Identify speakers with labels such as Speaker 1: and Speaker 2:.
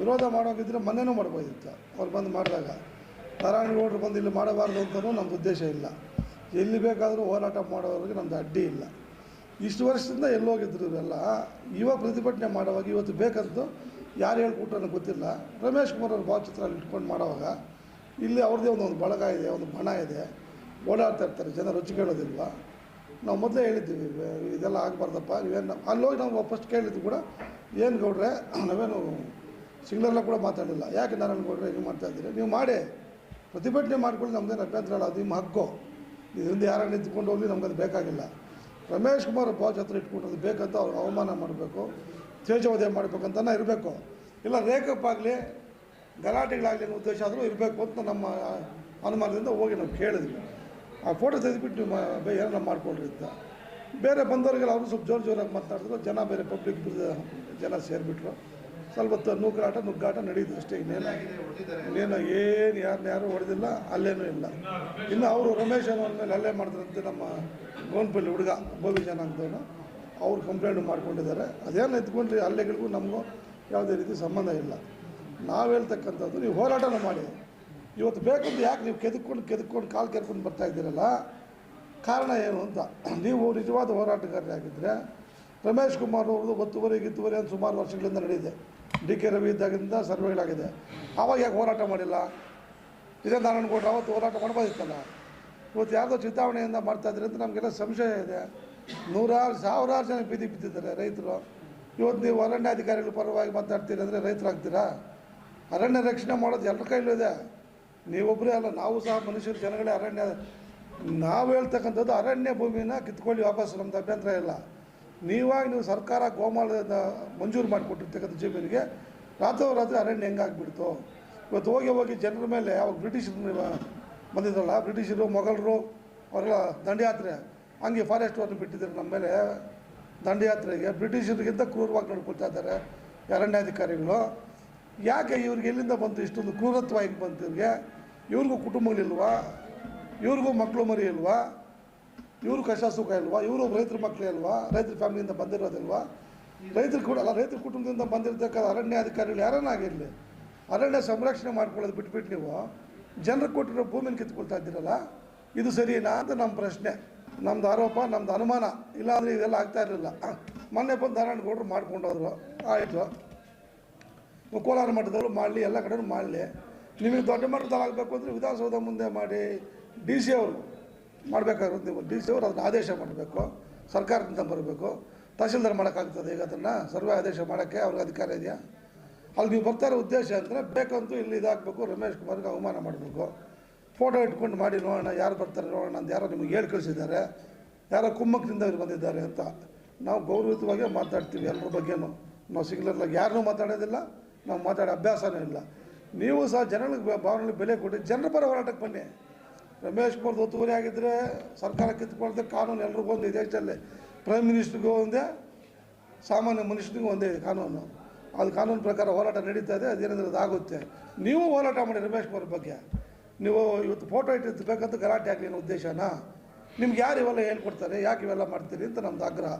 Speaker 1: ವಿರೋಧ ಮಾಡೋಗಿದ್ರೆ ಮೊನ್ನೆನೂ ಮಾಡ್ಬೋದಿತ್ತು. ಅವ್ರು ಬಂದು ಮಾಡಿದಾಗ ನಾರಾಯಣಗೌಡರು ಬಂದು ಇಲ್ಲಿ ಮಾಡಬಾರ್ದು ಅಂತಲೂ ನಮ್ಮದು ಉದ್ದೇಶ ಇಲ್ಲ. ಎಲ್ಲಿ ಬೇಕಾದರೂ ಹೋರಾಟ ಮಾಡೋವ್ರಿಗೆ ನಮ್ಮದು ಅಡ್ಡಿ ಇಲ್ಲ. ಇಷ್ಟು ವರ್ಷದಿಂದ ಎಲ್ಲೋಗಿದ್ರು ಇವೆಲ್ಲ ಇವಾಗ ಪ್ರತಿಭಟನೆ ಮಾಡೋವಾಗ ಇವತ್ತು ಬೇಕಂತೂ ಯಾರು ಹೇಳ್ಕೊಟ್ರು ನನಗೆ ಗೊತ್ತಿಲ್ಲ. ರಮೇಶ್ ಕುಮಾರ್ ಅವ್ರ ಭಾವಚಿತ್ರ ಅಲ್ಲಿ ಇಟ್ಕೊಂಡು ಮಾಡೋವಾಗ, ಇಲ್ಲಿ ಅವ್ರದ್ದೇ ಒಂದು ಒಂದು ಬಳಗ ಇದೆ, ಒಂದು ಬಣ ಇದೆ. ಓಡಾಡ್ತಾ ಇರ್ತಾರೆ, ಜನ ರುಚಿ ಕೇಳೋದಿಲ್ವಾ ನಾವು ಮೊದಲೇ ಹೇಳಿದ್ದೀವಿ ಇದೆಲ್ಲ ಆಗಬಾರ್ದಪ್ಪ ನೀವೇನು ಅಲ್ಲೋಗಿ ನಾವು ಫಸ್ಟ್ ಕೇಳಿದ್ದು ಕೂಡ, ಏನು ಗೌಡ್ರೆ, ನಾವೇನು ಸಿಂಗ್ಲರ್ಲ ಕೂಡ ಮಾತಾಡಿಲ್ಲ ಯಾಕೆ ನಾನು ಗೌಡ್ರೆ ಹೆಂಗೆ ಮಾಡ್ತಾ ಇದ್ದೀರಿ? ನೀವು ಮಾಡಿ. ಪ್ರತಿಭಟನೆ ಮಾಡ್ಕೊಳ್ಳಿ ನಮ್ದೇನು ಅಭ್ಯಂತರ ಅಲ್ಲ ನಿಮ್ಮ ಹಕ್ಕು. ಇದರಿಂದ ಯಾರು ನಿಂತ್ಕೊಂಡು ಹೋಗಲಿ ನಮ್ಗೆ ಅದು ಬೇಕಾಗಿಲ್ಲ. ರಮೇಶ್ ಕುಮಾರ್ ಭಾವಚಿತ್ರ ಇಟ್ಕೊಂಡ್ರೆ ಬೇಕಂತ ಅವ್ರಿಗೆ ಅವಮಾನ ಮಾಡಬೇಕು ತೇಜವಧೆ ಮಾಡಬೇಕಂತನೇ ಇರಬೇಕು. ಇಲ್ಲ, ರೇಕಪ್ ಆಗಲಿ, ಗಲಾಟೆಗಳಾಗಲಿ ಅನ್ನೋ ಉದ್ದೇಶ ಆದರೂ ಇರಬೇಕು ಅಂತ ನಮ್ಮ ಅನುಮಾನದಿಂದ ಹೋಗಿ ನಾವು ಕೇಳಿದ್ವಿ. ಆ ಫೋಟೋ ತೆಗೆದುಬಿಟ್ಟು ನೀವು ಮಾ- ಬೇ- ಏನೋ ಮಾಡ್ಕೊಳ್ರಿ ಅಂತ. ಬೇರೆ ಬಂದವರಿಗೆಲ್ಲ ಅವರು ಸ್ವಲ್ಪ ಜೋರು ಜೋರಾಗಿ ಮಾತಾಡಿದ್ರು, ಜನ ಬೇರೆ ಪಬ್ಲಿಕ್ ಜನ ಸೇರಿಬಿಟ್ರು. ಸ್ವಲ್ಪ ನೂಕರಾಟ ನುಗ್ಗಾಟ ನಡೀತು ಅಷ್ಟೇ ಇನ್ನೇನು ಇನ್ನೇನು ಏನು ಯಾರನ್ನ ಯಾರು ಹೊಡೆದಿಲ್ಲ, ಅಲ್ಲೇನೂ ಇಲ್ಲ. ಇನ್ನು ಅವರು ರಮೇಶ್ ಅನ್ನೋ ಮೇಲೆ ಅಲ್ಲೇ ಮಾಡಿದ್ರಂತೆ ನಮ್ಮ ಗೋನ್ಪಲ್ಲಿ ಹುಡುಗ ಬೋವಿ ಜನ ಅಂತವನು ಅವ್ರು ಕಂಪ್ಲೇಂಟ್ ಮಾಡ್ಕೊಂಡಿದ್ದಾರೆ. ಅದೇನು ಎತ್ಕೊಂಡ್ರಿ ಅಲ್ಲೆಗಳಿಗೂ ನಮಗೂ ಯಾವುದೇ ರೀತಿ ಸಂಬಂಧ ಇಲ್ಲ. ನಾವು ಹೇಳ್ತಕ್ಕಂಥದ್ದು, ನೀವು ಹೋರಾಟನ ಮಾಡಿ. ಇವತ್ತು ಬೇಕಂತ ಯಾಕೆ ನೀವು ಕೆದಕ್ಕೊಂಡು ಕೆದಕ್ಕೊಂಡು ಕಾಲು ಕೆರ್ಕೊಂಡು ಬರ್ತಾ ಇದ್ದೀರಲ್ಲ? ಕಾರಣ ಏನು ಅಂತ. ನೀವು ನಿಜವಾದ ಹೋರಾಟಗಾರರಾಗಿದ್ದರೆ ರಮೇಶ್ ಕುಮಾರ್ ಅವ್ರದ್ದು ಒತ್ತುವರಿ, ಗಿತ್ತುವರಿ ಅಂತ ಸುಮಾರು ವರ್ಷಗಳಿಂದ ನಡೆದಿದೆ. ಡಿ ಕೆ ರವಿ ಇದ್ದಾಗಿಂದ ಸರ್ವೆಗಳಾಗಿದೆ. ಆವಾಗ ಯಾಕೆ ಹೋರಾಟ ಮಾಡಿಲ್ಲ? ಇದೇ ನಾರಾಯಣಗೌಡ್ರು ಅವತ್ತು ಹೋರಾಟ ಮಾಡ್ಬೋದಿತ್ತಲ್ಲ? ಇವತ್ತು ಯಾವುದೋ ಚಿತಾವಣೆಯಿಂದ ಮಾಡ್ತಾ ಇದ್ದಾರೆ ಅಂತ ನಮಗೆಲ್ಲ ಸಂಶಯ ಇದೆ. ನೂರಾರು, ಸಾವಿರಾರು ಜನ ಬೀದಿ ಬಿದ್ದಿದ್ದಾರೆ ರೈತರು. ಇವತ್ತು ನೀವು ಅರಣ್ಯಾಧಿಕಾರಿಗಳ ಪರವಾಗಿ ಮಾತಾಡ್ತೀರಿ ಅಂದರೆ ರೈತರಾಗ್ತೀರಾ? ಅರಣ್ಯ ರಕ್ಷಣೆ ಮಾಡೋದು ಎಲ್ಲರ ಕೈಲೂ ಇದೆ. ನೀವೊಬ್ಬರೇ ಅಲ್ಲ, ನಾವು ಸಹ ಮನುಷ್ಯರು, ಜನಗಳೇ ಅರಣ್ಯ. ನಾವು ಹೇಳ್ತಕ್ಕಂಥದ್ದು ಅರಣ್ಯ ಭೂಮಿನ ಕಿತ್ಕೊಳ್ಳಿ ವಾಪಸ್ ನಮ್ಮದು ಅಭ್ಯಂತರ ಇಲ್ಲ. ನೀವಾಗಿ ನೀವು ಸರ್ಕಾರ ಗೋಮಾಳದಿಂದ ಮಂಜೂರು ಮಾಡಿಕೊಟ್ಟಿರ್ತಕ್ಕಂಥ ಜಮೀನಿಗೆ ರಾತ್ರೋರಾತ್ರಿ ಅರಣ್ಯ ಹೆಂಗಾಗ್ಬಿಡ್ತು. ಇವತ್ತು ಹೋಗಿ ಹೋಗಿ ಜನರ ಮೇಲೆ ಅವಾಗ ಬ್ರಿಟಿಷರು ಬಂದಿದ್ರಲ್ಲ, ಬ್ರಿಟಿಷರು, ಮೊಘಲರು ಅವರೆಲ್ಲ ದಂಡಯಾತ್ರೆ, ಹಂಗೆ ಫಾರೆಸ್ಟ್ ಅವ್ರನ್ನ ಬಿಟ್ಟಿದ್ದಾರೆ ನಮ್ಮ ಮೇಲೆ ದಂಡಯಾತ್ರೆಗೆ. ಬ್ರಿಟಿಷರಿಗಿಂತ ಕ್ರೂರವಾಗಿ ನಡ್ಕೊಳ್ತಾ ಇದ್ದಾರೆ ಅರಣ್ಯಾಧಿಕಾರಿಗಳು. ಯಾಕೆ ಇವ್ರಿಗೆ ಎಲ್ಲಿಂದ ಬಂತು ಇಷ್ಟೊಂದು ಕ್ರೂರತ್ವ ಬಂತು ಇವ್ರಿಗೆ? ಇವ್ರಿಗೂ ಕುಟುಂಬಗಳಿಲ್ವಾ? ಇವ್ರಿಗೂ ಮಕ್ಕಳು ಮರಿ ಇಲ್ವಾ ಇವರು ಕಷ್ಟ ಸುಖ ಇಲ್ವಾ? ಇವರು ರೈತರ ಮಕ್ಕಳೇ ಅಲ್ವಾ ರೈತರ ಫ್ಯಾಮಿಲಿಯಿಂದ ಬಂದಿರೋದಿಲ್ವಾ? ರೈತರು ಕೂಡ ಅಲ್ಲ, ರೈತರ ಕುಟುಂಬದಿಂದ ಬಂದಿರ್ತಕ್ಕಂಥ ಅರಣ್ಯ ಅಧಿಕಾರಿಗಳು ಯಾರನ್ನಾಗಿರಲಿ ಅರಣ್ಯ ಸಂರಕ್ಷಣೆ ಮಾಡ್ಕೊಳ್ಳೋದು ಬಿಟ್ಬಿಟ್ಟು ನೀವು. ಜನರು ಕೊಟ್ಟಿರೋ ಭೂಮಿನ ಕಿತ್ಕೊಳ್ತಾ ಇದ್ದೀರಲ್ಲ, ಇದು ಸರಿನಾ ಅಂತ ನಮ್ಮ ಪ್ರಶ್ನೆ. ನಮ್ದು ಆರೋಪ, ನಮ್ದು ಅನುಮಾನ. ಇಲ್ಲಾಂದರೆ ಇದೆಲ್ಲ ಆಗ್ತಾ ಇರಲಿಲ್ಲ. ಮೊನ್ನೆ ಬಂದು ನಾರಾಯಣಗೌಡರು ಮಾಡ್ಕೊಂಡೋದ್ರು. ಆಯಿತು. ಕೋಲಾರ ಮಠದವರು ಮಾಡಲಿ, ಎಲ್ಲ ಕಡೆಯೂ ಮಾಡಲಿ. ನಿಮಗೆ ದೊಡ್ಡ ಮಟ್ಟದಲ್ಲಿ ಆಗಬೇಕು ಅಂದರೆ ವಿಧಾನಸೌಧ ಮುಂದೆ ಮಾಡಿ, ಡಿ ಸಿ ಅವರು. ಮಾಡಬೇಕಾಗಿರೋದು ನೀವು ಡಿ ಸಿ ಅವರು ಅದನ್ನು ಆದೇಶ ಮಾಡಬೇಕು. ಸರ್ಕಾರದಿಂದ ಬರಬೇಕು. ತಹಸೀಲ್ದಾರ್ ಮಾಡೋಕ್ಕಾಗ್ತದೆ ಈಗ ಅದನ್ನು? ಸರ್ವೆ ಆದೇಶ ಮಾಡೋಕ್ಕೆ ಅವ್ರಿಗೆ ಅಧಿಕಾರ ಇದೆಯಾ? ಅಲ್ಲಿ ನೀವು ಬರ್ತಾ ಉದ್ದೇಶ ಅಂದರೆ ಬೇಕಂತೂ ಇಲ್ಲಿ ಇದಾಗಬೇಕು. ರಮೇಶ್ ಕುಮಾರ್ಗೆ ಅವಮಾನ ಮಾಡಬೇಕು. ಫೋಟೋ ಇಟ್ಕೊಂಡು ಮಾಡಿ ನೋಡೋಣ, ಯಾರು ಬರ್ತಾರೆ ನೋಡೋಣ ಅಂತ ಯಾರೋ ನಿಮಗೆ ಹೇಳಿ ಕಳಿಸಿದ್ದಾರೆ. ಯಾರೋ ಕುಮ್ಮಕ್ಕಿಂದ ಇವ್ರು ಬಂದಿದ್ದಾರೆ ಅಂತ. ನಾವು ಗೌರವಿತವಾಗಿ ಮಾತಾಡ್ತೀವಿ ಎಲ್ಲರ ಬಗ್ಗೆನೂ. ನಾವು ಸಿಗ್ಲರ್ಲಾಗ ಯಾರನ್ನೂ ಮಾತಾಡೋದಿಲ್ಲ. ನಾವು ಮಾತಾಡೋ ಅಭ್ಯಾಸವೂ ಇಲ್ಲ. ನೀವು ಸಹ ಜನಗಳಿಗೆ ಬ- ಭಾವನೆಗಳಿಗೆ ಬೆಲೆ ಕೊಟ್ಟು ಜನರ ಪರ ಹೋರಾಟಕ್ಕೆ ಬನ್ನಿ. ರಮೇಶ್ ಕುಮಾರ್ ಒತ್ತುವರಿ ಆಗಿದ್ದರೆ ಸರ್ಕಾರ ಕಿತ್ಕೊಳ್ದೆ ಕಾನೂನು ಎಲ್ರಿಗೂ ಒಂದು, ದೇಶದಲ್ಲಿ. ಪ್ರೈಮ್ ಮಿನಿಸ್ಟ್ರಿಗೂ ಒಂದೇ, ಸಾಮಾನ್ಯ ಮನುಷ್ಯನಿಗೂ ಒಂದೇ ಕಾನೂನು. ಅದು ಕಾನೂನು ಪ್ರಕಾರ ಹೋರಾಟ ನಡೀತಾ ಇದೆ, ಅದೇನಂದ್ರೆ ಅದಾಗುತ್ತೆ ನೀವು ಹೋರಾಟ ಮಾಡಿ ರಮೇಶ್ ಕುಮಾರ್ ಬಗ್ಗೆ. ನೀವು ಇವತ್ತು ಫೋಟೋ ಇಟ್ಟಿದ್ದು ಬೇಕಂತ ಗಲಾಟೆ ಆಗಲಿ ಅನ್ನೋ ಉದ್ದೇಶನಾ? ನಿಮ್ಗೆ ಯಾರು ಇವೆಲ್ಲ ಹೇಳ್ಕೊಡ್ತಾರೆ, ಯಾಕೆ ಇವೆಲ್ಲ ಮಾಡ್ತೀರಿ ಅಂತ ನಮ್ದು ಆಗ್ರಹ.